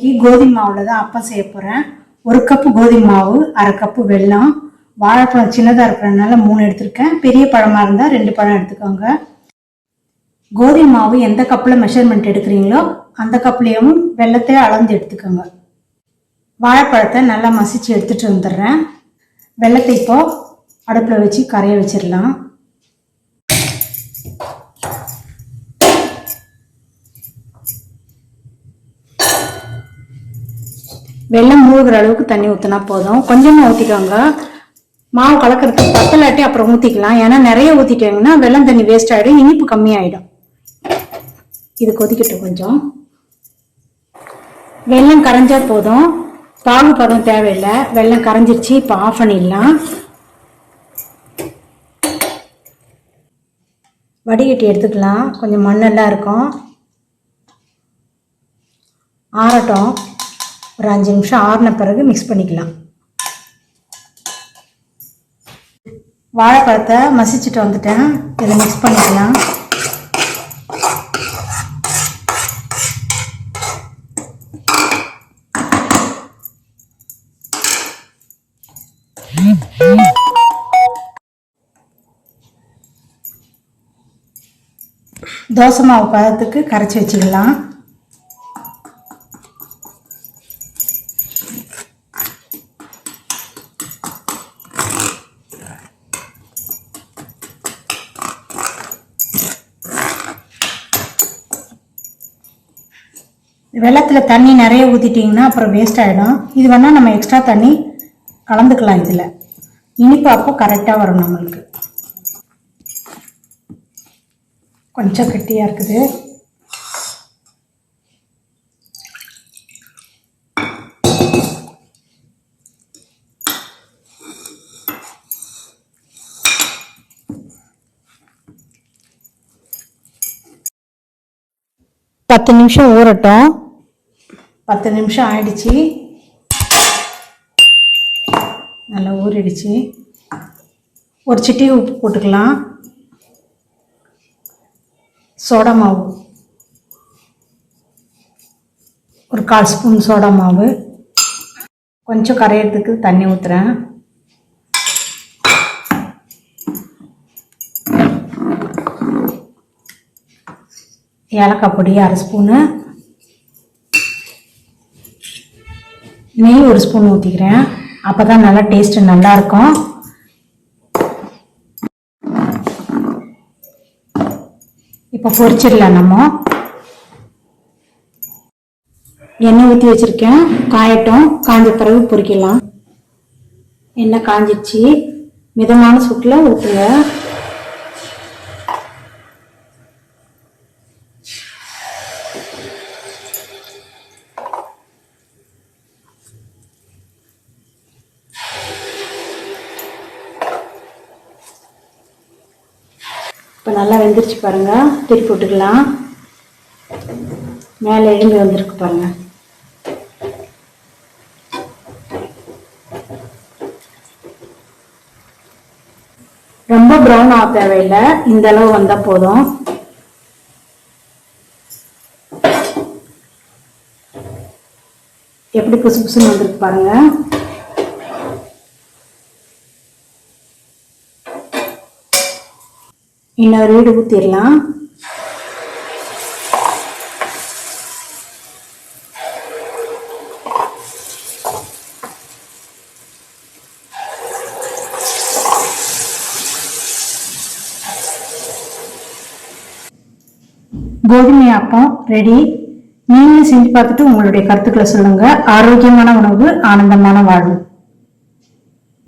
இன்னைக்கு கோதுமை மாவில் தான் அப்பம் செய்ய போகிறேன் ஒரு கப்பு கோதுமை மாவு அரை கப்பு வெல்லம். வாழைப்பழம் சின்னதாக இருக்கிறதுனால மூணு எடுத்திருக்கேன். பெரிய பழமாக இருந்தால் ரெண்டு பழம் எடுத்துக்கோங்க. கோதுமை மாவு எந்த கப்பில் மெஷர்மெண்ட் எடுக்கிறீங்களோ அந்த கப்லேயும் வெள்ளத்தை அளந்து எடுத்துக்கோங்க. வாழைப்பழத்தை நல்லா மசிச்சு எடுத்துகிட்டு வந்துடுறேன். வெள்ளத்தை இப்போ அடுப்பில் வச்சு கரைய வச்சிடலாம். வெள்ளம் மூழ்கிற அளவுக்கு தண்ணி ஊற்றினா போதும். கொஞ்சமாக ஊற்றிக்கோங்க மாவு கலக்கிறதுக்கு பத்தலாட்டி அப்புறம் ஊற்றிக்கலாம் ஏன்னா நிறைய ஊற்றிட்டீங்கன்னா வெள்ளம் தண்ணி வேஸ்ட் ஆகிடும் இனிப்பு கம்மியாயிடும். இது கொதிக்கட்டும் கொஞ்சம். வெள்ளம் கரைஞ்சா போதும். பாகு பதம் தேவையில்லை. வெள்ளம் கரைஞ்சிருச்சு இப்போ ஆஃப் பண்ணிடலாம். வடிகட்டி எடுத்துக்கலாம். கொஞ்சம் மண்ணெல்லாம் இருக்கும். ஆறட்டும். ஒரு அஞ்சு நிமிஷம் ஆறின பிறகு மிக்ஸ் பண்ணிக்கலாம். வாழைப்பழத்தை மசிச்சுட்டு வந்துட்டேன். இதை மிக்ஸ் பண்ணிக்கலாம். தோசை மாவு பதத்துக்கு கரைச்சி வச்சுக்கலாம். வெள்ளத்தில் தண்ணி நிறைய ஊற்றிட்டிங்கன்னா அப்புறம் வேஸ்ட் ஆகிடும் இது வேணால் நம்ம எக்ஸ்ட்ரா தண்ணி கலந்துக்கலாம் இதில். இனிப்பு அப்போ கரெக்டாக வரும் நம்மளுக்கு. கொஞ்சம் கெட்டியாக இருக்குது. பத்து நிமிஷம் ஊறட்டும். பத்து நிமிஷம் ஆயிடுச்சு. நல்லா ஊறிடுச்சு. ஒரு சிட்டி உப்பு போட்டுக்கலாம். சோடா மாவு. ஒரு கால் ஸ்பூன் சோடா மாவு. கொஞ்சம் கரையிறதுக்கு தண்ணி ஊற்றுறேன் ஏலக்காய் பொடி அரை ஸ்பூனு. நெய் ஒரு ஸ்பூன் ஊற்றிக்கிறேன் அப்போ தான் நல்லா டேஸ்ட்டு நல்லாயிருக்கும். இப்போ பொரிச்சிடலாம் நம்ம. எண்ணெய் ஊற்றி வச்சுருக்கேன். காயட்டும். காஞ்ச பிறகு பொரிக்கலாம். எண்ணெய் காஞ்சிடுச்சு மிதமான சுட்டில் ஊற்றுங்க இப்போ நல்லா வெந்துருச்சு பாருங்க. திருப்பி விட்டுக்கலாம் மேலே எழுந்து வந்திருக்கு பாருங்க. ரொம்ப ப்ரௌன் ஆக தேவையில்லை. இந்த அளவு வந்தால் போதும். எப்படி புசு புசுன்னு வந்திருக்கு பாருங்க. இன்னொரு வீடு ஊற்றிடலாம் கோதுமை அப்பம் ரெடி நீங்களும் செஞ்சு பார்த்துட்டு உங்களுடைய கருத்துக்களை சொல்லுங்க. ஆரோக்கியமான உணவு ஆனந்தமான வாழ்வு.